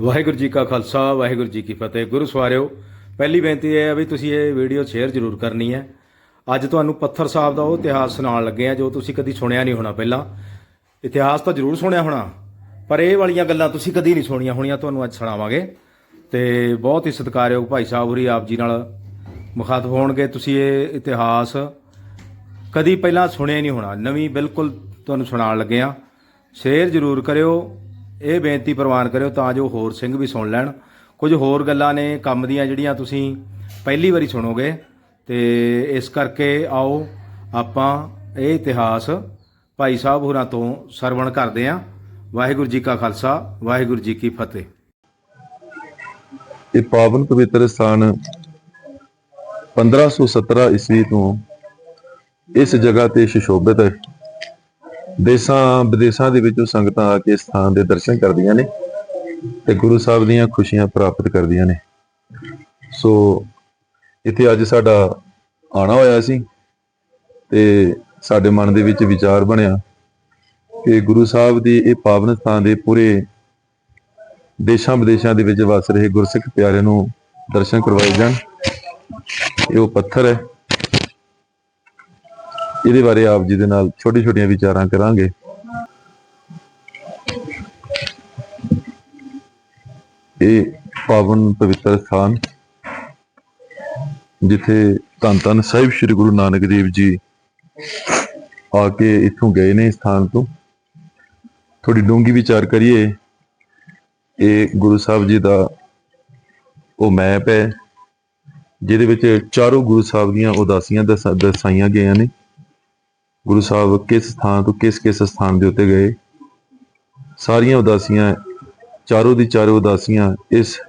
ਵਾਹਿਗੁਰੂ ਜੀ ਕਾ ਖਾਲਸਾ, ਵਾਹਿਗੁਰੂ ਜੀ ਕੀ ਫਤਿਹ। ਗੁਰੂ ਸਵਾਰਿਓ, ਪਹਿਲੀ ਬੇਨਤੀ ਇਹ ਹੈ ਵੀ ਤੁਸੀਂ ਇਹ ਵੀਡੀਓ ਸ਼ੇਅਰ ਜ਼ਰੂਰ ਕਰਨੀ ਹੈ। ਅੱਜ ਤੁਹਾਨੂੰ ਪੱਥਰ ਸਾਹਿਬ ਦਾ ਉਹ ਇਤਿਹਾਸ ਸੁਣਾਉਣ ਲੱਗੇ ਆ ਜੋ ਤੁਸੀਂ ਕਦੀ ਸੁਣਿਆ ਨਹੀਂ ਹੋਣਾ ਪਹਿਲਾਂ। ਇਤਿਹਾਸ ਤਾਂ ਜ਼ਰੂਰ ਸੁਣਿਆ ਹੋਣਾ, ਪਰ ਇਹ ਵਾਲੀਆਂ ਗੱਲਾਂ ਤੁਸੀਂ ਕਦੀ ਨਹੀਂ ਸੁਣੀਆਂ ਹੋਣੀਆਂ, ਤੁਹਾਨੂੰ ਅੱਜ ਸੁਣਾਵਾਂਗੇ। ਤੇ ਬਹੁਤ ਹੀ ਸਤਿਕਾਰਯੋਗ ਭਾਈ ਸਾਹਿਬ ਹੋਰੀ ਆਪ ਜੀ ਨਾਲ ਮੁਖਾਤਬ ਹੋਣਗੇ। ਤੁਸੀਂ ਇਹ ਇਤਿਹਾਸ ਕਦੀ ਪਹਿਲਾਂ ਸੁਣਿਆ ਨਹੀਂ ਹੋਣਾ। ਨਵੀਂ ਬਿਲਕੁਲ ਤੁਹਾਨੂੰ ਸੁਣਾਉਣ ਲੱਗੇ ਆ ਸ਼ੇਅਰ ਜ਼ਰੂਰ ਕਰਿਓ। ਇਹ ਬੇਨਤੀ ਪ੍ਰਵਾਨ ਕਰਿਓ ਤਾਂ ਜੋ ਹੋਰ ਸਿੰਘ ਵੀ ਸੁਣ ਲੈਣ। ਕੁਝ ਹੋਰ ਗੱਲਾਂ ਨੇ, ਕੰਮ ਦੀਆਂ ਜਿਹੜੀਆਂ ਤੁਸੀਂ ਪਹਿਲੀ ਵਾਰੀ ਸੁਣੋਗੇ, ਤੇ ਇਸ ਕਰਕੇ ਆਓ, ਆਪਾਂ ਇਹ ਇਤਿਹਾਸ ਭਾਈ ਸਾਹਿਬ ਹੋਰਾਂ ਤੋਂ ਸਰਵਣ ਕਰਦੇ ਆਂ। ਵਾਹਿਗੁਰੂ ਜੀ ਕਾ ਖਾਲਸਾ, ਵਾਹਿਗੁਰੂ ਜੀ ਕੀ ਫਤਿਹ। ਇਹ ਪਾਵਨ ਪਵਿੱਤਰ ਸਥਾਨ 1517 ਈਸਵੀ ਤੋਂ ਇਸ ਜਗ੍ਹਾ ਤੇ ਸ਼ਿਸ਼ੋਭਿਤ ਹੈ। ਦੇਸਾਂ, ਵਿਦੇਸਾਂ ਦੇ ਵਿੱਚੋਂ ਸੰਗਤਾਂ ਆ ਕੇ ਸਥਾਨ ਦੇ ਦਰਸ਼ਨ ਕਰਦੀਆਂ ਨੇ ਤੇ ਗੁਰੂ ਸਾਹਿਬ ਦੀਆਂ ਖੁਸ਼ੀਆਂ ਪ੍ਰਾਪਤ ਕਰਦੀਆਂ ਨੇ। ਸੋ ਇੱਥੇ ਅੱਜ ਸਾਡਾ ਆਣਾ ਹੋਇਆ ਸੀ ਤੇ ਸਾਡੇ ਮਨ ਦੇ ਵਿੱਚ ਵਿਚਾਰ ਬਣਿਆ ਕਿ ਗੁਰੂ ਸਾਹਿਬ ਦੀ ਇਹ ਪਾਵਨ ਸਥਾਨ ਦੇ ਪੂਰੇ ਦੇਸ਼ਾਂ ਵਿਦੇਸ਼ਾਂ ਦੇ ਵਿੱਚ ਵਸ ਰਹੇ ਗੁਰਸਿੱਖ ਪਿਆਰਿਆਂ ਨੂੰ ਦਰਸ਼ਨ ਕਰਵਾਏ ਜਾਣ। ਇਹ ਉਹ ਪੱਥਰ ਹੈ। ਇਹਦੇ ਬਾਰੇ ਆਪ ਜੀ ਦੇ ਨਾਲ ਛੋਟੀ ਛੋਟੀਆਂ ਵਿਚਾਰਾਂ ਕਰਾਂਗੇ। ਇਹ ਪਾਵਨ ਪਵਿੱਤਰ ਸਥਾਨ, ਜਿੱਥੇ ਧੰਨ ਧੰਨ ਸਾਹਿਬ ਸ੍ਰੀ ਗੁਰੂ ਨਾਨਕ ਦੇਵ ਜੀ ਆ ਕੇ ਇੱਥੋਂ ਗਏ ਨੇ ਸਥਾਨ ਤੋਂ। ਥੋੜੀ ਡੂੰਗੀ ਵਿਚਾਰ ਕਰੀਏ, ਇਹ ਗੁਰੂ ਸਾਹਿਬ ਜੀ ਦਾ ਉਹ ਮੈਪ ਹੈ, ਜਿਹਦੇ ਵਿੱਚ ਚਾਰੋਂ ਗੁਰੂ ਸਾਹਿਬ ਦੀਆਂ ਉਦਾਸੀਆਂ ਦਰਸਾ- ਦਰਸਾਈਆਂ ਗਈਆਂ ਨੇ। ਗੁਰੂ ਸਾਹਿਬ ਕਿਸ ਥਾਂ ਤੋਂ ਕਿਸ ਕਿਸ ਸਥਾਨ ਦੇ ਉੱਤੇ ਗਏ? ਸਾਰੀਆਂ ਉਦਾਸੀਆਂ ਚਾਰੋਂ ਦੀ ਚਾਰੋਂ ਉਦਾਸੀਆਂ ਇਸ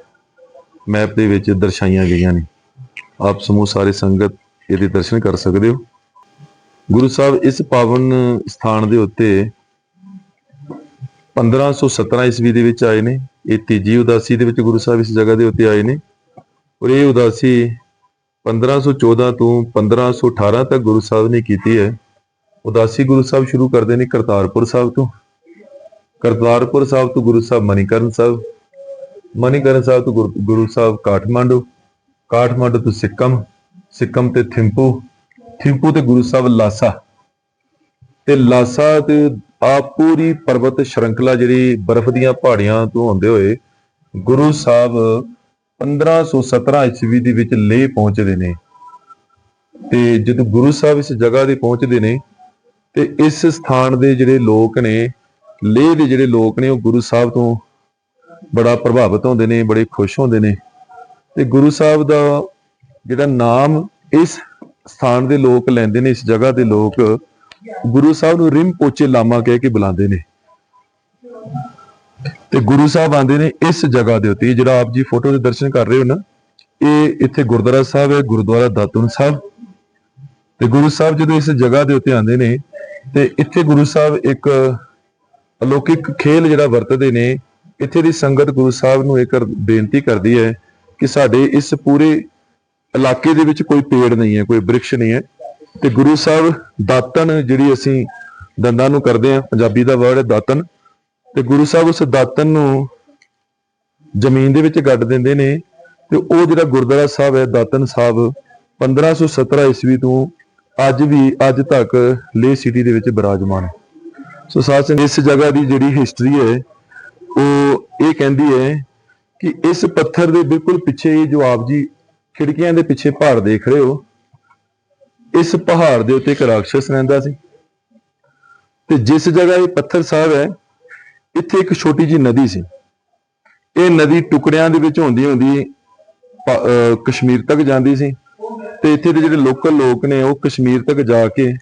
ਮੈਪ ਦੇ ਵਿੱਚ ਦਰਸਾਈਆਂ ਗਈਆਂ ਨੇ। ਆਪ ਸਮੂਹ ਸਾਰੇ ਸੰਗਤ ਇਹਦੇ ਦਰਸ਼ਨ ਕਰ ਸਕਦੇ ਹੋ। ਗੁਰੂ ਸਾਹਿਬ, ਇਸ ਪਾਵਨ ਸਥਾਨ ਦੇ ਉੱਤੇ 1517 ਈਸਵੀ ਦੇ ਵਿੱਚ ਆਏ ਨੇ। ਇਹ ਤੀਜੀ ਉਦਾਸੀ ਦੇ ਵਿੱਚ ਗੁਰੂ ਸਾਹਿਬ ਇਸ ਜਗ੍ਹਾ ਦੇ ਉੱਤੇ ਆਏ ਨੇ। ਔਰ ਇਹ ਉਦਾਸੀ 1514 ਤੋਂ 1518 ਤੱਕ ਗੁਰੂ ਸਾਹਿਬ ਨੇ ਕੀਤੀ ਹੈ। ਉਦਾਸੀ ਗੁਰੂ ਸਾਹਿਬ ਸ਼ੁਰੂ ਕਰਦੇ ਨੇ ਕਰਤਾਰਪੁਰ ਸਾਹਿਬ ਤੋਂ। ਕਰਤਾਰਪੁਰ ਸਾਹਿਬ ਤੋਂ ਗੁਰੂ ਸਾਹਿਬ ਮਨੀਕਰਨ ਸਾਹਿਬ ਮਨੀਕਰਨ ਸਾਹਿਬ ਤੋਂ ਗੁਰੂ- ਗੁਰੂ ਸਾਹਿਬ ਕਾਠਮਾਂਡੂ ਕਾਠਮਾਂਡੂ ਤੋਂ ਸਿੱਕਮ ਸਿੱਕਮ ਤੇ ਥਿੰਪੂ ਥਿੰਪੂ ਤੇ ਗੁਰੂ ਸਾਹਿਬ ਲਾਸਾ। ਤੇ ਲਾਸਾ ਤੇ ਆ ਪੂਰੀ ਪਰਬਤ ਸ਼੍ਰੰਖਲਾ ਜਿਹੜੀ ਬਰਫ਼ ਦੀਆਂ ਪਹਾੜੀਆਂ ਤੋਂ ਹੁੰਦੇ ਹੋਏ ਗੁਰੂ ਸਾਹਿਬ 1517 ਈਸਵੀ ਦੇ ਵਿੱਚ ਲੇਹ ਪਹੁੰਚਦੇ ਨੇ। ਤੇ ਜਦੋਂ ਗੁਰੂ ਸਾਹਿਬ ਇਸ ਜਗ੍ਹਾ ਤੇ ਪਹੁੰਚਦੇ ਨੇ ਤੇ ਇਸ ਸਥਾਨ ਦੇ ਜਿਹੜੇ ਲੋਕ ਨੇ, ਲੇਹ ਦੇ ਜਿਹੜੇ ਲੋਕ ਨੇ, ਉਹ ਗੁਰੂ ਸਾਹਿਬ ਤੋਂ ਬੜਾ ਪ੍ਰਭਾਵਿਤ ਹੁੰਦੇ ਨੇ, ਬੜੇ ਖੁਸ਼ ਹੁੰਦੇ ਨੇ। ਤੇ ਗੁਰੂ ਸਾਹਿਬ ਦਾ ਜਿਹੜਾ ਨਾਮ ਇਸ ਸਥਾਨ ਦੇ ਲੋਕ ਲੈਂਦੇ ਨੇ, ਇਸ ਜਗ੍ਹਾ ਦੇ ਲੋਕ, ਗੁਰੂ ਸਾਹਿਬ ਨੂੰ ਰਿੰਪੋਚੇ ਲਾਮਾ ਕਹਿ ਕੇ ਬੁਲਾਉਂਦੇ ਨੇ। ਤੇ ਗੁਰੂ ਸਾਹਿਬ ਆਂਦੇ ਨੇ ਇਸ ਜਗ੍ਹਾ ਦੇ ਉੱਤੇ। ਜਿਹੜਾ ਆਪ ਜੀ ਫੋਟੋ ਦੇ ਦਰਸ਼ਨ ਕਰ ਰਹੇ ਹੋ ਨਾ, ਇਹ ਇੱਥੇ ਗੁਰਦੁਆਰਾ ਸਾਹਿਬ ਹੈ, ਗੁਰਦੁਆਰਾ ਦਾਤੂਨ ਸਾਹਿਬ। ਤੇ ਗੁਰੂ ਸਾਹਿਬ ਜਦੋਂ ਇਸ ਜਗ੍ਹਾ ਦੇ ਉੱਤੇ ਆਉਂਦੇ ਨੇ ਤੇ ਇੱਥੇ ਗੁਰੂ ਸਾਹਿਬ ਇੱਕ ਅਲੌਕਿਕ ਖੇਲ ਜਿਹੜਾ ਵਰਤਦੇ ਨੇ, ਇੱਥੇ ਦੀ ਸੰਗਤ ਗੁਰੂ ਸਾਹਿਬ ਨੂੰ ਇੱਕ ਬੇਨਤੀ ਕਰਦੀ ਹੈ ਕਿ ਸਾਡੇ ਇਸ ਪੂਰੇ ਇਲਾਕੇ ਦੇ ਵਿੱਚ ਕੋਈ ਪੇੜ ਨਹੀਂ ਹੈ, ਕੋਈ ਬ੍ਰਿਕਸ਼ ਨਹੀਂ ਹੈ। ਤੇ ਗੁਰੂ ਸਾਹਿਬ ਦਾਤਨ ਜਿਹੜੀ ਅਸੀਂ ਦੰਦਾਂ ਨੂੰ ਕਰਦੇ ਆ ਪੰਜਾਬੀ ਦਾ ਵਰਡ ਹੈ ਦਾਤਨ ਤੇ ਗੁਰੂ ਸਾਹਿਬ ਉਸ ਦਾਤਨ ਨੂੰ ਜ਼ਮੀਨ ਦੇ ਵਿੱਚ ਗੱਡ ਦਿੰਦੇ ਨੇ ਤੇ ਉਹ ਜਿਹੜਾ ਗੁਰਦੁਆਰਾ ਸਾਹਿਬ ਹੈ ਦਾਤਨ ਸਾਹਿਬ 1517 ਈਸਵੀ ਤੋਂ ਅੱਜ ਵੀ, ਅੱਜ ਤੱਕ ਲੇ ਸਿਟੀ ਦੇ ਵਿੱਚ ਬਿਰਾਜਮਾਨ ਹੈ। ਸੋ ਸਾਧ ਇਸ ਜਗ੍ਹਾ ਦੀ ਜਿਹੜੀ ਹਿਸਟਰੀ ਹੈ, ਉਹ ਇਹ ਕਹਿੰਦੀ ਹੈ ਕਿ ਇਸ ਪੱਥਰ ਦੇ ਬਿਲਕੁਲ ਪਿੱਛੇ ਹੀ ਜੋ ਆਪ ਜੀ ਖਿੜਕੀਆਂ ਦੇ ਪਿੱਛੇ ਪਹਾੜ ਦੇਖ ਰਹੇ ਹੋ, ਇਸ ਪਹਾੜ ਦੇ ਉੱਤੇ ਇੱਕ ਰਾਖਸ਼ ਰਹਿੰਦਾ ਸੀ। ਤੇ ਜਿਸ ਜਗ੍ਹਾ ਇਹ ਪੱਥਰ ਸਾਹਿਬ ਹੈ, ਇੱਥੇ ਇੱਕ ਛੋਟੀ ਜੀ ਨਦੀ ਸੀ। ਇਹ ਨਦੀ ਟੁਕੜਿਆਂ ਦੇ ਵਿੱਚ ਹੁੰਦੀ ਹੁੰਦੀ ਕਸ਼ਮੀਰ ਤੱਕ ਜਾਂਦੀ ਸੀ। ਤੇ ਇੱਥੇ ਦੇ ਜਿਹੜੇ ਲੋਕਲ ਲੋਕ ਨੇ, ਉਹ ਕਸ਼ਮੀਰ ਤੱਕ ਜਾ ਕੇ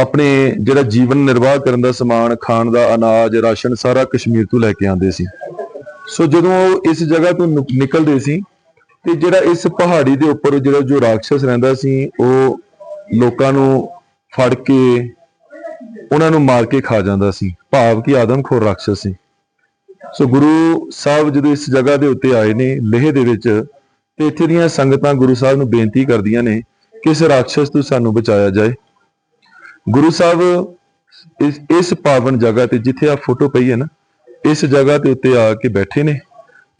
ਆਪਣੇ ਜਿਹੜਾ ਜੀਵਨ ਨਿਰਵਾਹ ਕਰਨ ਦਾ ਸਮਾਨ, ਖਾਣ ਦਾ ਅਨਾਜ, ਰਾਸ਼ਨ ਸਾਰਾ ਕਸ਼ਮੀਰ ਤੋਂ ਲੈ ਕੇ ਆਉਂਦੇ ਸੀ। ਸੋ ਜਦੋਂ ਉਹ ਇਸ ਜਗ੍ਹਾ ਤੋਂ ਨੁ- ਨਿਕਲਦੇ ਸੀ ਤੇ ਜਿਹੜਾ ਇਸ ਪਹਾੜੀ ਦੇ ਉੱਪਰ ਜਿਹੜਾ ਜੋ ਰਾਖਸ਼ ਰਹਿੰਦਾ ਸੀ, ਉਹ ਲੋਕਾਂ ਨੂੰ ਫੜ ਕੇ ਉਹਨਾਂ ਨੂੰ ਮਾਰ ਕੇ ਖਾ ਜਾਂਦਾ ਸੀ। ਭਾਵ ਕਿ ਆਦਮਖੋਰ ਰਾਖਸ਼ ਸੀ। ਸੋ ਗੁਰੂ ਸਾਹਿਬ ਜਦੋਂ ਇਸ ਜਗ੍ਹਾ ਦੇ ਉੱਤੇ ਆਏ ਨੇ, ਲੇਹ ਦੇ ਵਿੱਚ ਤੇ ਇੱਥੇ ਦੀਆਂ ਸੰਗਤਾਂ ਗੁਰੂ ਸਾਹਿਬ ਨੂੰ ਬੇਨਤੀ ਕਰਦੀਆਂ ਨੇ ਕਿ ਇਸ ਰਾਖਸ਼ ਤੋਂ ਸਾਨੂੰ ਬਚਾਇਆ ਜਾਏ। ਗੁਰੂ ਸਾਹਿਬ ਇਸ ਇਸ ਪਾਵਨ ਜਗ੍ਹਾ ਤੇ ਜਿੱਥੇ ਆ ਫੋਟੋ ਪਈ ਹੈ ਨਾ, ਇਸ ਜਗ੍ਹਾ ਦੇ ਉੱਤੇ ਆ ਕੇ ਬੈਠੇ ਨੇ।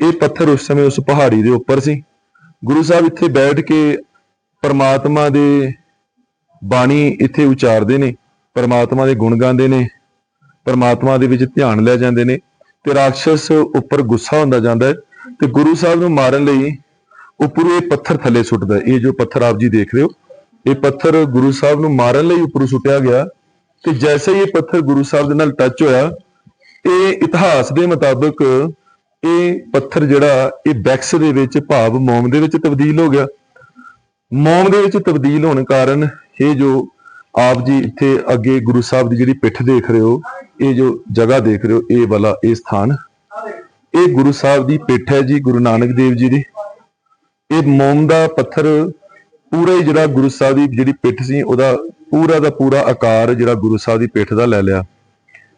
ਇਹ ਪੱਥਰ ਉਸ ਸਮੇਂ ਉਸ ਪਹਾੜੀ ਦੇ ਉੱਪਰ ਸੀ। ਗੁਰੂ ਸਾਹਿਬ ਇੱਥੇ ਬੈਠ ਕੇ ਪਰਮਾਤਮਾ ਦੇ ਬਾਣੀ ਇੱਥੇ ਉਚਾਰਦੇ ਨੇ, ਪਰਮਾਤਮਾ ਦੇ ਗੁਣ ਗਾਉਂਦੇ ਨੇ, ਪਰਮਾਤਮਾ ਦੇ ਵਿੱਚ ਧਿਆਨ ਲੈ ਜਾਂਦੇ ਨੇ ਤੇ ਰਾਖਸ਼ ਉੱਪਰ ਗੁੱਸਾ ਹੁੰਦਾ ਜਾਂਦਾ ਹੈ ਤੇ ਗੁਰੂ ਸਾਹਿਬ ਨੂੰ ਮਾਰਨ ਲਈ ਉੱਪਰੋਂ ਇਹ ਪੱਥਰ ਥੱਲੇ ਸੁੱਟਦਾ, ਇਹ ਜੋ ਪੱਥਰ ਆਪ ਜੀ ਦੇਖ ਰਹੇ ਹੋ, ਇਹ ਪੱਥਰ ਗੁਰੂ ਸਾਹਿਬ ਨੂੰ ਮਾਰਨ ਲਈ ਉੱਪਰੋਂ ਸੁੱਟਿਆ ਗਿਆ ਤੇ ਜੈਸੇ ਹੀ ਇਹ ਪੱਥਰ ਗੁਰੂ ਸਾਹਿਬ ਦੇ ਨਾਲ ਟੱਚ ਹੋਇਆ, ਇਹ ਇਤਿਹਾਸ ਦੇ ਮੁਤਾਬਕ ਇਹ ਪੱਥਰ ਜਿਹੜਾ, ਇਹ ਬੈਕਸ ਦੇ ਵਿੱਚ ਭਾਵ ਮੋਮ ਦੇ ਵਿੱਚ ਤਬਦੀਲ ਹੋ ਗਿਆ। ਮੋਮ ਦੇ ਵਿੱਚ ਤਬਦੀਲ ਹੋਣ ਕਾਰਨ ਇਹ ਜੋ ਆਪ ਜੀ ਇੱਥੇ ਅੱਗੇ ਗੁਰੂ ਸਾਹਿਬ ਦੀ ਜਿਹੜੀ ਪਿੱਠ ਦੇਖ ਰਹੇ ਹੋ, ਇਹ ਜੋ ਜਗ੍ਹਾ ਦੇਖ ਰਹੇ ਹੋ, ਇਹ ਵਾਲਾ ਇਹ ਸਥਾਨ। ਇਹ ਗੁਰੂ ਸਾਹਿਬ ਦੀ ਪਿੱਠ ਹੈ ਜੀ, ਗੁਰੂ ਨਾਨਕ ਦੇਵ ਜੀ ਦੀ। ਇਹ ਮੋਮ ਦਾ ਪੱਥਰ ਪੂਰਾ ਹੀ ਜਿਹੜਾ ਗੁਰੂ ਸਾਹਿਬ ਦੀ ਜਿਹੜੀ ਪਿੱਠ ਸੀ, ਉਹਦਾ ਪੂਰਾ ਦਾ ਪੂਰਾ ਆਕਾਰ ਜਿਹੜਾ ਗੁਰੂ ਸਾਹਿਬ ਦੀ ਪਿੱਠ ਦਾ ਲੈ ਲਿਆ।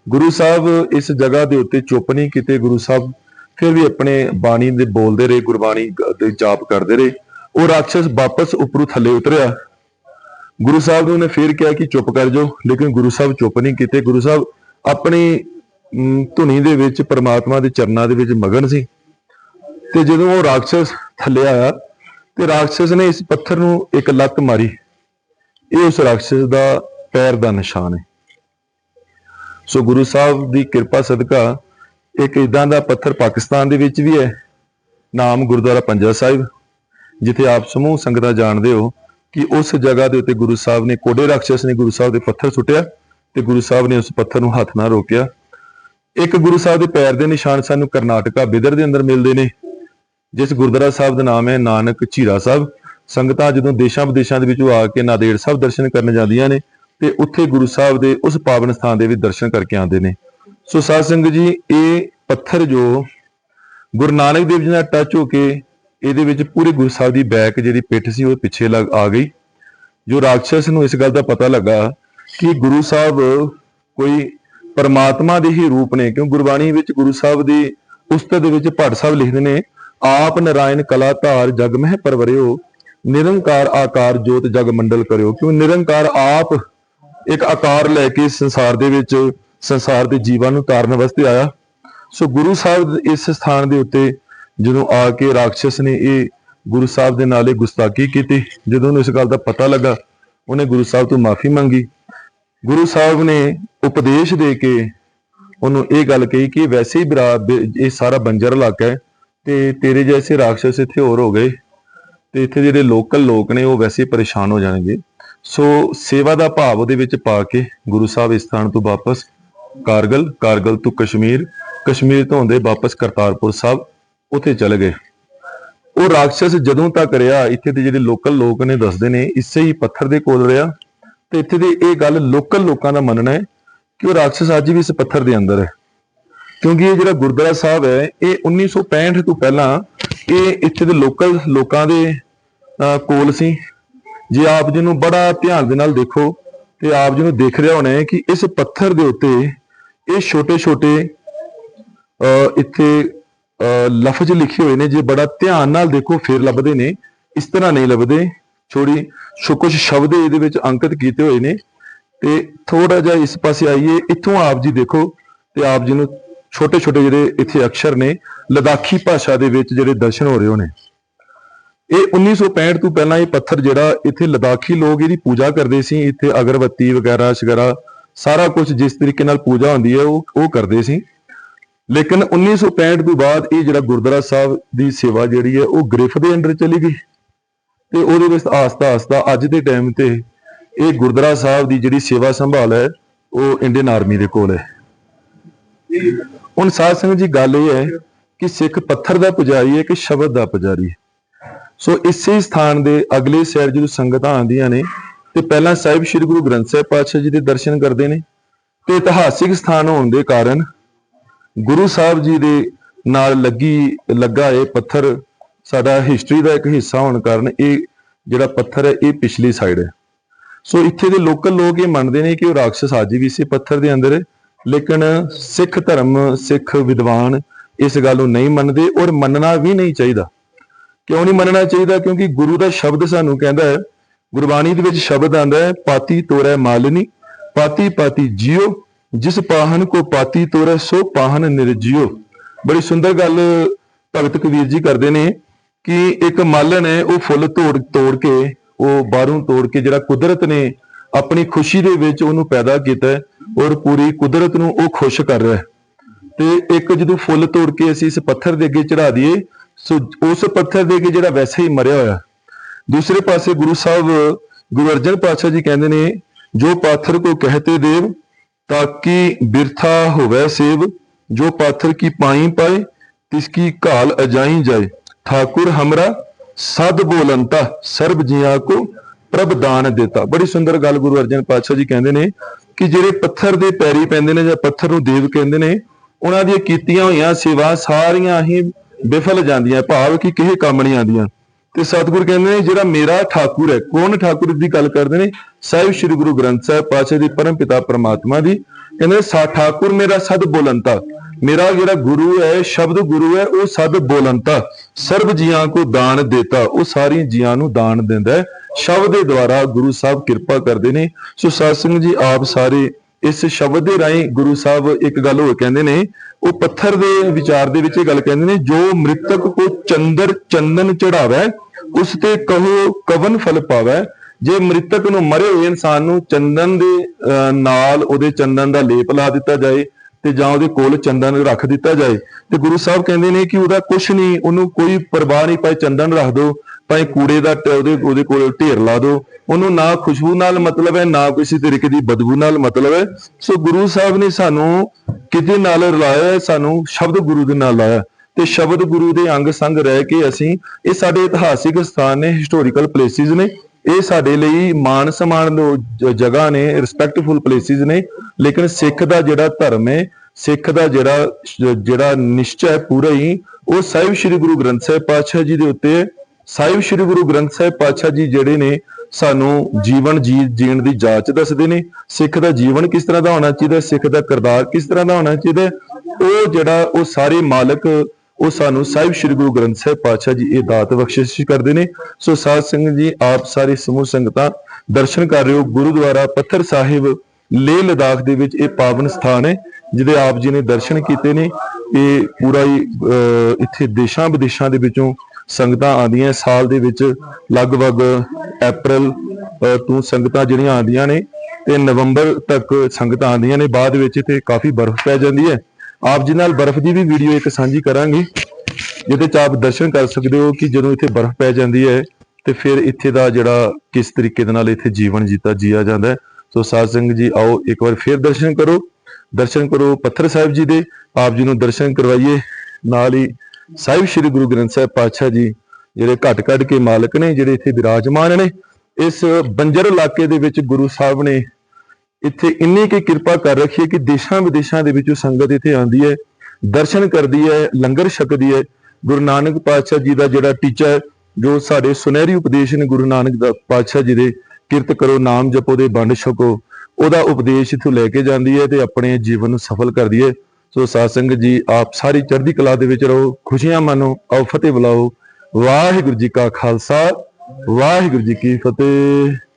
ਗੁਰੂ ਸਾਹਿਬ ਇਸ ਜਗ੍ਹਾ ਦੇ ਉੱਤੇ ਚੁੱਪ ਨਹੀਂ ਕੀਤੇ। ਗੁਰੂ ਸਾਹਿਬ ਫਿਰ ਵੀ ਆਪਣੇ ਬਾਣੀ ਦੇ ਬੋਲਦੇ ਰਹੇ, ਗੁਰਬਾਣੀ ਦੇ ਜਾਪ ਕਰਦੇ ਰਹੇ। ਉਹ ਰਾਖਸ਼ ਵਾਪਸ ਉੱਪਰੋਂ ਥੱਲੇ ਉਤਰਿਆ। ਗੁਰੂ ਸਾਹਿਬ ਨੂੰ ਉਹਨੇ ਫੇਰ ਕਿਹਾ ਕਿ ਚੁੱਪ ਕਰ ਜਾਓ, ਲੇਕਿਨ ਗੁਰੂ ਸਾਹਿਬ ਚੁੱਪ ਨਹੀਂ ਕੀਤੇ। ਗੁਰੂ ਸਾਹਿਬ ਆਪਣੀ ਧੁਨੀ ਦੇ ਵਿੱਚ, ਪਰਮਾਤਮਾ ਦੇ ਚਰਨਾਂ ਦੇ ਵਿੱਚ ਮਗਨ ਸੀ। ਤੇ ਜਦੋਂ ਉਹ ਰਾਖਸ਼ ਥੱਲੇ ਆਇਆ, ਤੇ ਰਾਖਸ਼ ਨੇ ਇਸ ਪੱਥਰ ਨੂੰ ਇੱਕ ਲੱਤ ਮਾਰੀ। ਇਹ ਉਸ ਰਾਖਸ਼ ਦਾ ਪੈਰ ਦਾ ਨਿਸ਼ਾਨ ਹੈ। ਸੋ ਗੁਰੂ ਸਾਹਿਬ ਦੀ ਕਿਰਪਾ ਸਦਕਾ ਇੱਕ ਇਦਾਂ ਦਾ ਪੱਥਰ ਪਾਕਿਸਤਾਨ ਦੇ ਵਿੱਚ ਵੀ ਹੈ, ਨਾਮ ਗੁਰਦੁਆਰਾ ਪੰਜਾ ਸਾਹਿਬ, ਜਿੱਥੇ ਆਪ ਸਮੂਹ ਸੰਗਤਾਂ ਜਾਣਦੇ ਹੋ ਕਿ ਉਸ ਜਗ੍ਹਾ ਦੇ ਉੱਤੇ ਗੁਰੂ ਸਾਹਿਬ ਨੇ ਕੋਡੇ ਰਾਖਸ਼ ਨੇ ਗੁਰੂ ਸਾਹਿਬ ਦੇ ਪੱਥਰ ਸੁੱਟਿਆ ਤੇ ਗੁਰੂ ਸਾਹਿਬ ਨੇ ਉਸ ਪੱਥਰ ਨੂੰ ਹੱਥ ਨਾਲ ਰੋਕਿਆ। ਇੱਕ ਗੁਰੂ ਸਾਹਿਬ ਦੇ ਪੈਰ ਦੇ ਨਿਸ਼ਾਨ ਸਾਨੂੰ ਕਰਨਾਟਕਾ ਬਿਦਰ ਦੇ ਅੰਦਰ ਮਿਲਦੇ ਨੇ। ਜਿਸ ਗੁਰਦੁਆਰਾ ਸਾਹਿਬ ਦਾ ਨਾਮ ਹੈ ਨਾਨਕ ਝੀਰਾ ਸਾਹਿਬ, ਸੰਗਤਾਂ ਜਦੋਂ ਦੇਸ਼ਾਂ ਵਿਦੇਸ਼ਾਂ ਦੇ ਵਿੱਚੋਂ ਆ ਕੇ ਨਾਦੇੜ ਸਾਹਿਬ ਦਰਸ਼ਨ ਕਰਨ ਜਾਂਦੀਆਂ ਨੇ ਤੇ ਉੱਥੇ ਗੁਰੂ ਸਾਹਿਬ ਦੇ ਉਸ ਪਾਵਨ ਸਥਾਨ ਦੇ ਵੀ ਦਰਸ਼ਨ ਕਰਕੇ ਆਉਂਦੇ ਨੇ। ਸੋ ਸਾਧ ਸੰਗਤ ਜੀ, ਇਹ ਪੱਥਰ ਜੋ ਗੁਰੂ ਨਾਨਕ ਦੇਵ ਜੀ ਨਾਲ ਟੱਚ ਹੋ ਕੇ ਇਹਦੇ ਵਿੱਚ ਪੂਰੇ ਗੁਰੂ ਸਾਹਿਬ ਦੀ ਬੈਕ ਜਿਹੜੀ ਪਿੱਠ ਸੀ, ਉਹ ਪਿੱਛੇ ਲੱਗ ਆ ਗਈ। ਜੋ ਰਾਖਸ਼ ਨੂੰ ਇਸ ਗੱਲ ਦਾ ਪਤਾ ਲੱਗਾ ਕਿ ਗੁਰੂ ਸਾਹਿਬ ਕੋਈ ਪਰਮਾਤਮਾ ਦੇ ਹੀ ਰੂਪ ਨੇ, ਕਿਉਂ ਗੁਰਬਾਣੀ ਵਿੱਚ ਗੁਰੂ ਸਾਹਿਬ ਦੀ ਉਸਤਤ ਦੇ ਵਿੱਚ ਭੱਟ ਸਾਹਿਬ ਲਿਖਦੇ ਨੇ ਆਪ ਨਰਾਇਣ ਕਲਾ ਧਾਰ ਜਗ ਮਹਿ ਪਰਵਰਿਓ, ਨਿਰੰਕਾਰ ਆਕਾਰ ਜੋਤ ਜਗ ਮੰਡਲ ਕਰਿਓ। ਕਿਉਂ ਨਿਰੰਕਾਰ ਆਪ ਇੱਕ ਆਕਾਰ ਲੈ ਕੇ ਸੰਸਾਰ ਦੇ ਵਿੱਚ, ਸੰਸਾਰ ਦੇ ਜੀਵਾਂ ਨੂੰ ਤਾਰਨ ਵਾਸਤੇ ਆਇਆ। ਸੋ ਗੁਰੂ ਸਾਹਿਬ ਇਸ ਸਥਾਨ ਦੇ ਉੱਤੇ ਜਦੋਂ ਆ ਕੇ ਰਾਖਸ਼ ਨੇ ਇਹ ਗੁਰੂ ਸਾਹਿਬ ਦੇ ਨਾਲ ਇਹ ਗੁਸਤਾਖੀ ਕੀਤੀ, ਜਦੋਂ ਉਹਨੂੰ ਇਸ ਗੱਲ ਦਾ ਪਤਾ ਲੱਗਾ, ਉਹਨੇ ਗੁਰੂ ਸਾਹਿਬ ਤੋਂ ਮਾਫੀ ਮੰਗੀ। ਗੁਰੂ ਸਾਹਿਬ ਨੇ ਉਪਦੇਸ਼ ਦੇ ਕੇ ਉਹਨੂੰ ਇਹ ਗੱਲ ਕਹੀ ਕਿ ਵੈਸੇ ਹੀ ਬਰਾ ਇਹ ਸਾਰਾ ਬੰਜਰ ਇਲਾਕਾ ਹੈ ਤੇ ਤੇਰੇ ਜੈਸੇ ਰਾਖਸ਼ ਇੱਥੇ ਹੋਰ ਹੋ ਗਏ ਤੇ ਇੱਥੇ ਜਿਹੜੇ ਲੋਕਲ ਲੋਕ ਨੇ ਉਹ ਵੈਸੇ ਹੀ ਪਰੇਸ਼ਾਨ ਹੋ ਜਾਣਗੇ। ਸੋ ਸੇਵਾ ਦਾ ਭਾਵ ਉਹਦੇ ਵਿੱਚ ਪਾ ਕੇ ਗੁਰੂ ਸਾਹਿਬ ਇਸ ਸਥਾਨ ਤੋਂ ਵਾਪਸ ਕਾਰਗਲ ਕਾਰਗਲ ਤੋਂ ਕਸ਼ਮੀਰ ਕਸ਼ਮੀਰ ਤੋਂ ਹੁੰਦੇ ਵਾਪਸ ਕਰਤਾਰਪੁਰ ਸਾਹਿਬ, ਉੱਥੇ ਚਲੇ ਗਏ। ਉਹ ਰਾਖਸ਼ ਜਦੋਂ ਤੱਕ ਰਿਹਾ, ਇੱਥੇ ਦੇ ਜਿਹੜੇ ਲੋਕਲ ਲੋਕ ਨੇ ਦੱਸਦੇ ਨੇ, ਇਸੇ ਹੀ ਪੱਥਰ ਦੇ ਕੋਲ ਰਿਹਾ ਤੇ ਇੱਥੇ ਦੀ ਇਹ ਗੱਲ ਲੋਕਲ ਲੋਕਾਂ ਦਾ ਮੰਨਣਾ ਹੈ ਕਿ ਉਹ ਰਾਖਸ਼ ਅੱਜ ਵੀ ਇਸ ਪੱਥਰ ਦੇ ਅੰਦਰ ਹੈ। ਕਿਉਂਕਿ ਇਹ ਜਿਹੜਾ ਗੁਰਦੁਆਰਾ ਸਾਹਿਬ ਹੈ ਇਹ 1965 ਤੋਂ ਪਹਿਲਾਂ ਇਹ ਇੱਥੇ ਦੇ ਲੋਕਲ ਲੋਕਾਂ ਦੇ ਅਹ, ਕੋਲ ਸੀ। ਜੇ ਆਪ ਜੀ ਨੂੰ ਬੜਾ ਧਿਆਨ ਦੇ ਨਾਲ ਦੇਖੋ ਤੇ ਆਪ ਜੀ ਨੂੰ ਦੇਖ ਰਿਹਾ ਹੋਣਾ ਕਿ ਇਸ ਪੱਥਰ ਦੇ ਉੱਤੇ ਇਹ ਛੋਟੇ-ਛੋਟੇ ਅਹ, ਇੱਥੇ ਅਹ, ਲਫ਼ਜ਼ ਲਿਖੇ ਹੋਏ ਨੇ। ਜੇ ਬੜਾ ਧਿਆਨ ਨਾਲ ਦੇਖੋ ਫਿਰ ਲੱਭਦੇ ਨੇ। ਇਸ ਤਰ੍ਹਾਂ ਨਹੀਂ ਲੱਭਦੇ। ਛੋੜੀ ਕੁਝ ਸ਼ਬਦ ਇਹਦੇ ਵਿੱਚ ਅੰਕਿਤ ਕੀਤੇ ਹੋਏ ਨੇ। ਤੇ ਥੋੜਾ ਜਿਹਾ ਇਸ ਪਾਸੇ ਆਈਏ। ਇੱਥੋਂ ਆਪ ਜੀ ਦੇਖੋ ਤੇ ਆਪ ਜੀ ਨੂੰ ਛੋਟੇ ਛੋਟੇ ਜਿਹੜੇ ਇੱਥੇ ਅਕਸ਼ਰ ਨੇ, ਲਦਾਖੀ ਭਾਸ਼ਾ ਦੇ ਵਿੱਚ ਜਿਹੜੇ ਦਰਸ਼ਨ ਹੋ ਰਹੇ ਨੇ ਇਹ 1965 ਤੋਂ ਪਹਿਲਾਂ ਇਹ ਪੱਥਰ ਜਿਹੜਾ ਇੱਥੇ ਲਦਾਖੀ ਲੋਕ ਇਹਦੀ ਪੂਜਾ ਕਰਦੇ ਸੀ, ਇੱਥੇ ਅਗਰਬੱਤੀ ਵਗੈਰਾ, ਸ਼ਗਰਾ, ਸਾਰਾ ਕੁਝ ਜਿਸ ਤਰੀਕੇ ਨਾਲ ਪੂਜਾ ਹੁੰਦੀ ਹੈ, ਉਹ ਉਹ ਕਰਦੇ ਸੀ। ਲੇਕਿਨ 1965 ਤੋਂ ਬਾਅਦ ਇਹ ਜਿਹੜਾ ਗੁਰਦੁਆਰਾ ਸਾਹਿਬ ਦੀ ਸੇਵਾ ਜਿਹੜੀ ਹੈ, ਉਹ ਗ੍ਰਿਫ ਦੇ ਅੰਡਰ ਚਲੀ ਗਈ। ਤੇ ਉਹਦੇ ਵਿੱਚ ਆਸਤਾ ਆਸਤਾ ਅੱਜ ਦੇ ਟਾਈਮ ਤੇ ਇਹ ਗੁਰਦੁਆਰਾ ਸਾਹਿਬ ਦੀ ਜਿਹੜੀ ਸੇਵਾ ਸੰਭਾਲ ਹੈ, ਉਹ ਇੰਡੀਅਨ ਆਰਮੀ ਦੇ ਕੋਲ ਹੈ। ਹੁਣ ਸਾਧ ਸੰਗਤ ਜੀ, ਗੱਲ ਇਹ ਹੈ ਕਿ ਸਿੱਖ ਪੱਥਰ ਦਾ ਪੁਜਾਰੀ ਹੈ ਕਿ ਸ਼ਬਦ ਦਾ ਪੁਜਾਰੀ ਹੈ। ਸੋ ਇਸੇ ਸਥਾਨ ਦੇ ਅਗਲੇ ਸਾਈਡ ਜਦੋਂ ਸੰਗਤਾਂ ਆਉਂਦੀਆਂ ਨੇ, ਤੇ ਪਹਿਲਾਂ ਸਾਹਿਬ ਸ੍ਰੀ ਗੁਰੂ ਗ੍ਰੰਥ ਸਾਹਿਬ ਪਾਤਸ਼ਾਹ ਜੀ ਦੇ ਦਰਸ਼ਨ ਕਰਦੇ ਨੇ, ਤੇ ਇਤਿਹਾਸਿਕ ਸਥਾਨ ਹੋਣ ਦੇ ਕਾਰਨ ਗੁਰੂ ਸਾਹਿਬ ਜੀ ਦੇ ਨਾਲ ਲੱਗੀ, ਲੱਗਾ ਇਹ ਪੱਥਰ, ਸਾਡਾ ਹਿਸਟਰੀ ਦਾ ਇੱਕ ਹਿੱਸਾ ਹੋਣ ਕਾਰਨ ਇਹ ਜਿਹੜਾ ਪੱਥਰ ਹੈ, ਇਹ ਪਿਛਲੀ ਸਾਈਡ ਹੈ। ਸੋ ਇੱਥੇ ਦੇ ਲੋਕਲ ਲੋਕ ਇਹ ਮੰਨਦੇ ਨੇ ਕਿ ਉਹ ਰਾਖਸ਼ ਅੱਜ ਵੀ ਇਸੇ ਪੱਥਰ ਦੇ ਅੰਦਰ ਹੈ ਲੇਕਿਨ ਸਿੱਖ ਧਰਮ, ਸਿੱਖ ਵਿਦਵਾਨ ਇਸ ਗੱਲ ਨੂੰ ਨਹੀਂ ਮੰਨਦੇ ਔਰ ਮੰਨਣਾ ਵੀ ਨਹੀਂ ਚਾਹੀਦਾ। ਕਿਉਂ ਨਹੀਂ ਮੰਨਣਾ ਚਾਹੀਦਾ? ਕਿਉਂਕਿ ਗੁਰੂ ਦਾ ਸ਼ਬਦ ਸਾਨੂੰ ਕਹਿੰਦਾ ਹੈ, ਗੁਰਬਾਣੀ ਦੇ ਵਿੱਚ ਸ਼ਬਦ ਆਂਦਾ ਹੈ, ਪਾਤੀ ਤੋਰੈ ਮਾਲਨੀ, ਪਾਤੀ ਪਾਤੀ ਜਿਉ ਜਿਸ ਪਾਹਨ ਕੋ ਪਾਤੀ ਤੋਰੈ ਸੋ ਪਾਹਨ ਨਿਰਜਿਉ ਬੜੀ ਸੁੰਦਰ ਗੱਲ ਭਗਤ ਕਬੀਰ ਜੀ ਕਰਦੇ ਨੇ ਕਿ ਇੱਕ ਮਾਲਣ ਹੈ, ਉਹ ਫੁੱਲ ਤੋੜ ਤੋੜ ਕੇ, ਉਹ ਬਾਹਰੋਂ ਤੋੜ ਕੇ ਜਿਹੜਾ ਕੁਦਰਤ ਨੇ ਆਪਣੀ ਖੁਸ਼ੀ ਦੇ ਵਿੱਚ ਉਹਨੂੰ ਪੈਦਾ ਕੀਤਾ ਔਰ ਪੂਰੀ ਕੁਦਰਤ ਨੂੰ ਉਹ ਖੁਸ਼ ਕਰ ਰਿਹਾ ਹੈ। ਤੇ ਇੱਕ ਜਦੋਂ ਫੁੱਲ ਤੋੜ ਕੇ ਅਸੀਂ ਇਸ ਪੱਥਰ ਦੇ ਅੱਗੇ ਚੜਾ ਦਈਏ, ਸੋ ਉਸ ਪੱਥਰ ਦੇ ਅੱਗੇ ਜਿਹੜਾ ਵੈਸੇ ਹੀ ਮਰਿਆ ਹੋਇਆ ਦੂਸਰੇ ਪਾਸੇ ਗੁਰੂ ਸਾਹਿਬ, ਗੁਰੂ ਅਰਜਨ ਪਾਤਸ਼ਾਹ ਜੀ ਕਹਿੰਦੇ ਨੇ, ਜੋ ਪਾਥਰ ਕੋ ਕਹਤੇ ਦੇਵ, ਤਾਕੀ ਬਿਰਥਾ ਹੋਵੇ ਸੇਵ, ਜੋ ਪਾਥਰ ਕੀ ਪਾਈ ਪਾਏ, ਤਿਸ ਕੀ ਘਾਲ ਅਜਾਈ ਜਾਏ। ਠਾਕੁਰ ਹਮਰਾ, ਸਦ ਬੋਲੰਤਾ, ਸਰਬ ਜੀਆਂ ਕੋ ਪ੍ਰਭ ਦਾਨ ਦਿੱਤਾ। ਬੜੀ ਸੁੰਦਰ ਗੱਲ ਗੁਰੂ ਅਰਜਨ ਪਾਤਸ਼ਾਹ ਜੀ ਕਹਿੰਦੇ ਨੇ ਕਿ ਜਿਹੜੇ ਪੱਥਰ ਦੇ ਪੈਰੀ ਪੈਂਦੇ ਨੇ ਜਾਂ ਪੱਥਰ ਨੂੰ ਦੇਵ ਕਹਿੰਦੇ ਨੇ, ਉਹਨਾਂ ਦੀਆਂ ਕੀਤੀਆਂ ਹੋਈਆਂ ਸੇਵਾ ਸਾਰੀਆਂ ਹੀ ਵਿਫਲ ਜਾਂਦੀਆਂ, ਭਾਵ ਕਿ ਕਿਸੇ ਕੰਮ ਨਹੀਂ ਆਉਂਦੀਆਂ। ਤੇ ਸਤਿਗੁਰ ਕਹਿੰਦੇ ਨੇ, ਜਿਹੜਾ ਮੇਰਾ ਠਾਕੁਰ ਹੈ, ਕੌਣ ਠਾਕੁਰ ਦੀ ਗੱਲ ਕਰਦੇ ਨੇ? ਸਾਹਿਬ ਸ੍ਰੀ ਗੁਰੂ ਗ੍ਰੰਥ ਸਾਹਿਬ ਪਾਤਸ਼ਾਹ ਦੀ ਪਰਮ ਪਿਤਾ ਪ੍ਰਮਾਤਮਾ ਦੀ। ਕਹਿੰਦੇ ਸਾ ਠਾਕੁਰ ਮੇਰਾ ਸਦ ਬੋਲੰਤਾ। ਮੇਰਾ ਜਿਹੜਾ ਗੁਰੂ ਹੈ, ਸ਼ਬਦ ਗੁਰੂ ਹੈ, ਉਹ ਸਦ ਬੋਲੰਤਾ। ਸਰਬ ਜੀਆਂ ਕੋ ਦਾਨ ਦੇਤਾ, ਉਹ ਸਾਰੀਆਂ ਜੀਆਂ ਨੂੰ ਦਾਨ ਦਿੰਦਾ ਹੈ। ਸ਼ਬਦ ਦੇ ਦੁਆਰਾ ਗੁਰੂ ਸਾਹਿਬ ਕਿਰਪਾ ਕਰਦੇ ਨੇ। ਸੋ ਸਾਧ ਜੀ ਆਪ ਸਾਰੇ ਇਸ ਸ਼ਬਦ ਦੇ ਰਾਹੀਂ ਗੁਰੂ ਸਾਹਿਬ ਇੱਕ ਗੱਲ ਹੋਰ ਕਹਿੰਦੇ ਨੇ। ਉਹ ਪੱਥਰ ਦੇ ਵਿਚਾਰ ਦੇ ਵਿੱਚ ਇਹ ਗੱਲ ਕਹਿੰਦੇ ਨੇ ਜੋ ਮ੍ਰਿਤਕ ਕੋ ਚੰਦਰ ਚੰਦਨ ਚੜਾਵੇ ਉਸ ਤੇ ਕਹੋ ਕਵਨ ਫਲ ਪਾਵੇ। ਜੇ ਮ੍ਰਿਤਕ ਨੂੰ ਮਰੇ ਹੋਏ ਇਨਸਾਨ ਨੂੰ ਚੰਦਨ ਦੇ ਅਹ, ਨਾਲ ਉਹਦੇ ਚੰਦਨ ਦਾ ਲੇਪ ਲਾ ਦਿੱਤਾ ਜਾਏ ਤੇ ਜਾਂ ਉਹਦੇ ਕੋਲ ਚੰਦਨ ਰੱਖ ਦਿੱਤਾ ਜਾਏ। ਤੇ ਗੁਰੂ ਸਾਹਿਬ ਕਹਿੰਦੇ ਨੇ ਕਿ ਉਹਦਾ ਕੁਝ ਨਹੀਂ ਉਹਨੂੰ ਕੋਈ ਪਰਵਾਹ ਨਹੀਂ ਭਾਵੇਂ ਚੰਦਨ ਰੱਖ ਦਿਓ ਭਾਵੇਂ ਕੂੜੇ ਦਾ ਟ- ਉਹਦੇ ਉਹਦੇ ਕੋਲ ਢੇਰ ਲਾ ਦਿਓ। ਉਹਨੂੰ ਨਾ ਖੁਸ਼ਬੂ ਨਾਲ ਮਤਲਬ ਹੈ ਨਾ ਕਿਸੇ ਤਰੀਕੇ ਦੀ ਬਦਬੂ ਨਾਲ ਮਤਲਬ ਹੈ। ਸੋ ਗੁਰੂ ਸਾਹਿਬ ਨੇ ਸਾਨੂੰ ਕਿਤੇ ਨਾਲ ਰਲਾਇਆ ਹੈ, ਸਾਨੂੰ ਸ਼ਬਦ ਗੁਰੂ ਦੇ ਨਾਲ ਲਾਇਆ। ਤੇ ਸ਼ਬਦ ਗੁਰੂ ਦੇ ਅੰਗ ਸੰਗ ਰਹਿ ਕੇ ਅਸੀਂ ਇਹ ਸਾਡੇ ਇਤਿਹਾਸਿਕ ਸਥਾਨ ਨੇ ਹਿਸਟੋਰੀਕਲ ਪਲੇਸਿਸ ਨੇ। ਇਹ ਸਾਡੇ ਲਈ ਮਾਨ ਸਮਾਨ ਲੋ ਜ- ਜਗ੍ਹਾ ਨੇ ਰਿਸਪੈਕਟਫੁਲ ਪਲੇਸਿਸ ਨੇ। ਲੇਕਿਨ ਸਿੱਖ ਦਾ ਜਿਹੜਾ ਧਰਮ ਹੈ ਸਿੱਖ ਦਾ ਜਿਹੜਾ ਸ਼- ਜਿਹੜਾ ਨਿਸ਼ਚੈ ਹੈ ਪੂਰਾ ਹੀ ਉਹ ਸਾਹਿਬ ਸ੍ਰੀ ਗੁਰੂ ਗ੍ਰੰਥ ਸਾਹਿਬ ਪਾਤਸ਼ਾਹ ਜੀ ਦੇ ਉੱਤੇ ਸਾਹਿਬ ਸ੍ਰੀ ਗੁਰੂ ਗ੍ਰੰਥ ਸਾਹਿਬ ਪਾਤਸ਼ਾਹ ਜੀ ਜਿਹੜੇ ਨੇ ਸਾਨੂੰ ਜੀਵਨ ਜੀ ਜੀਣ ਦੀ ਜਾਂਚ ਦੱਸਦੇ ਨੇ ਸਿੱਖ ਦਾ ਜੀਵਨ ਕਿਸ ਤਰ੍ਹਾਂ ਦਾ ਹੋਣਾ ਚਾਹੀਦਾ ਸਿੱਖ ਦਾ ਕਿਰਦਾਰ ਕਿਸ ਤਰ੍ਹਾਂ ਦਾ ਹੋਣਾ ਚਾਹੀਦਾ ਉਹ ਜਿਹੜਾ ਉਹ ਸਾਰੇ ਮਾਲਕ ਉਹ ਸਾਨੂੰ ਸਾਹਿਬ ਸ੍ਰੀ ਗੁਰੂ ਗ੍ਰੰਥ ਸਾਹਿਬ ਪਾਤਸ਼ਾਹ ਜੀ ਇਹ ਦਾਤ ਬਖਸ਼ਿਸ਼ ਕਰਦੇ ਨੇ। ਸੋ ਸਾਧ ਸੰਗਤ ਜੀ ਆਪ ਸਾਰੇ ਸਮੂਹ ਸੰਗਤਾਂ ਦਰਸ਼ਨ ਕਰ ਰਹੇ ਹੋ ਗੁਰਦੁਆਰਾ ਪੱਥਰ ਸਾਹਿਬ ਲੇਹ ਲਦਾਖ ਦੇ ਵਿੱਚ ਇਹ ਪਾਵਨ ਸਥਾਨ ਹੈ ਜਿਹਦੇ ਆਪ ਜੀ ਨੇ ਦਰਸ਼ਨ ਕੀਤੇ ਨੇ। ਇਹ ਪੂਰਾ ਹੀ ਅਹ, ਇੱਥੇ ਦੇਸ਼ਾਂ ਵਿਦੇਸ਼ਾਂ ਦੇ ਵਿੱਚੋਂ ਸੰਗਤਾਂ ਆਉਂਦੀਆਂ ਸਾਲ ਦੇ ਵਿੱਚ, ਲਗਭਗ ਅਪ੍ਰੈਲ ਤੋਂ ਸੰਗਤਾਂ ਜਿਹੜੀਆਂ ਆਉਂਦੀਆਂ ਨੇ ਤੇ ਨਵੰਬਰ ਤੱਕ ਸੰਗਤਾਂ ਆਉਂਦੀਆਂ ਨੇ, ਬਾਅਦ ਵਿੱਚ ਇੱਥੇ ਕਾਫੀ ਬਰਫ਼ ਪੈ ਜਾਂਦੀ ਹੈ। ਆਪ ਜੀ ਨਾਲ ਬਰਫ਼ ਦੀ ਵੀ ਵੀਡੀਓ ਇੱਕ ਸਾਂਝੀ ਕਰਾਂਗੇ, ਜਿਹਦੇ ਚ ਆਪ ਦਰਸ਼ਨ ਕਰ ਸਕਦੇ ਹੋ ਕਿ ਜਦੋਂ ਇੱਥੇ ਬਰਫ਼ ਪੈ ਜਾਂਦੀ ਹੈ ਤੇ ਫਿਰ ਇੱਥੇ ਦਾ ਜਿਹੜਾ ਕਿਸ ਤਰੀਕੇ ਦੇ ਨਾਲ ਇੱਥੇ ਜੀਵਨ ਜੀਤਾ ਜੀਆ ਜਾਂਦਾ ਹੈ। ਸੋ ਸਾਧ ਸੰਗਤ ਜੀ, ਆਓ ਇੱਕ ਵਾਰ ਫਿਰ ਦਰਸ਼ਨ ਕਰੋ। ਦਰਸ਼ਨ ਕਰੋ ਪੱਥਰ ਸਾਹਿਬ ਜੀ ਦੇ। ਆਪ ਜੀ ਨੂੰ ਦਰਸ਼ਨ ਕਰਵਾਈਏ। ਨਾਲ ਹੀ ਸਾਹਿਬ ਸ੍ਰੀ ਗੁਰੂ ਗ੍ਰੰਥ ਸਾਹਿਬ ਪਾਤਸ਼ਾਹ ਜੀ, ਜਿਹੜੇ ਘਟ ਘਟ ਕੇ ਮਾਲਕ ਨੇ, ਜਿਹੜੇ ਇੱਥੇ ਵਿਰਾਜਮਾਨ ਨੇ, ਇਸ ਬੰਜਰ ਇਲਾਕੇ ਦੇ ਵਿੱਚ ਗੁਰੂ ਸਾਹਿਬ ਨੇ ਇੱਥੇ ਇੰਨੀ ਕੀ ਕਿਰਪਾ ਕਰ ਰੱਖੀ ਹੈ ਕਿ ਦੇਸ਼ਾਂ ਵਿਦੇਸ਼ਾਂ ਦੇ ਵਿੱਚੋਂ ਸੰਗਤ ਇੱਥੇ ਆਉਂਦੀ ਹੈ, ਦਰਸ਼ਨ ਕਰਦੀ ਹੈ, ਲੰਗਰ ਛਕਦੀ ਹੈ। ਗੁਰੂ ਨਾਨਕ ਪਾਤਸ਼ਾਹ ਜੀ ਦਾ ਜਿਹੜਾ ਟੀਚਾ ਹੈ, ਜੋ ਸਾਡੇ ਸੁਨਹਿਰੀ ਉਪਦੇਸ਼ ਨੇ ਗੁਰੂ ਨਾਨਕ ਦਾ ਪਾਤਸ਼ਾਹ ਜੀ ਦੇ, ਕਿਰਤ ਕਰੋ, ਨਾਮ ਜਪੋ ਦੇ ਵੰਡ ਛਕੋ, ਉਹਦਾ ਉਪਦੇਸ਼ ਇਥੋਂ ਲੈ ਕੇ ਜਾਂਦੀ ਹੈ ਤੇ ਆਪਣੇ ਜੀਵਨ ਨੂੰ ਸਫਲ ਕਰਦੀ ਹੈ। ਸੋ ਸਾਧ ਸੰਗਤ ਜੀ, ਆਪ ਸਾਰੀ ਚੜ੍ਹਦੀ ਕਲਾ ਦੇ ਵਿੱਚ ਰਹੋ, ਖੁਸ਼ੀਆਂ ਮਾਣੋ, ਆਓ ਫਤਿਹ ਬੁਲਾਓ। ਵਾਹਿਗੁਰੂ ਜੀ ਕਾ ਖਾਲਸਾ, ਵਾਹਿਗੁਰੂ ਜੀ ਕੀ ਫਤਿਹ।